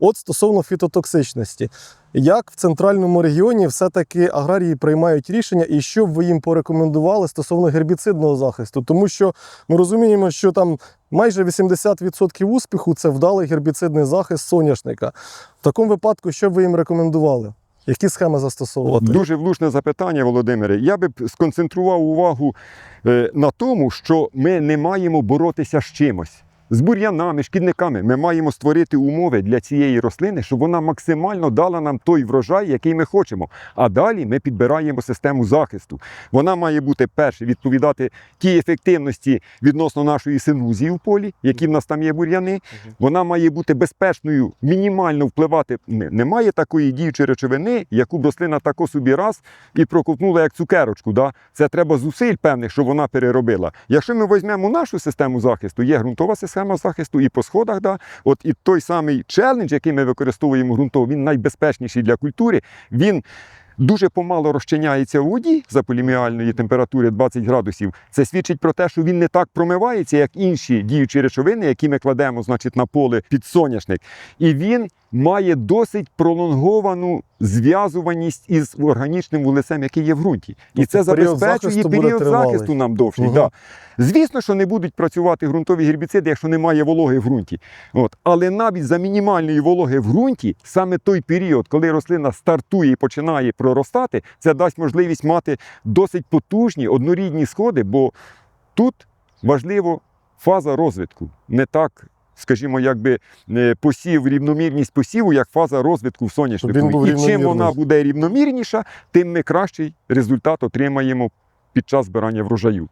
От стосовно фітотоксичності, як в центральному регіоні все-таки аграрії приймають рішення, і що б ви їм порекомендували стосовно гербіцидного захисту? Тому що ми розуміємо, що там майже 80% успіху це вдалий гербіцидний захист соняшника. В такому випадку, що б ви їм рекомендували? Які схеми застосовувати? Дуже влучне запитання, Володимире. Я би сконцентрував увагу е, на тому, що ми не маємо боротися з чимось. З бур'янами, шкідниками ми маємо створити умови для цієї рослини, щоб вона максимально дала нам той врожай, який ми хочемо. А далі ми підбираємо систему захисту. Вона має бути перше відповідати тій ефективності відносно нашої синузії в полі, які в нас там є бур'яни. Вона має бути безпечною, мінімально впливати. Немає такої діючої речовини, яку б рослина тако собі раз і проковтнула як цукерочку. Да? Це треба зусиль певних, щоб вона переробила. Якщо ми візьмемо нашу систему захисту, є ґрунтова система захисту і по сходах. Да? От і той самий челендж, який ми використовуємо ґрунтово, він найбезпечніший для культури. Він Дуже помало розчиняється у воді за поліміальної температури 20 градусів. Це свідчить про те, що він не так промивається, як інші діючі речовини, які ми кладемо значить, на поле під соняшник. І він має досить пролонговану зв'язуваність із органічним вулицем, який є в ґрунті. І Тобто це період забезпечує захисту буде період тривалий. захисту нам довший. Мгм. Да. Звісно, що не будуть працювати ґрунтові гербіциди, якщо немає вологи в ґрунті. От. Але навіть за мінімальної вологи в ґрунті, саме той період, коли рослина стартує і починає проростати, це дасть можливість мати досить потужні однорідні сходи, бо тут важливо фаза розвитку. Не так, скажімо, якби е, посів, рівномірність посіву, як фаза розвитку в соняшнику. І чим вона буде рівномірніша, тим ми кращий результат отримаємо під час збирання врожаю.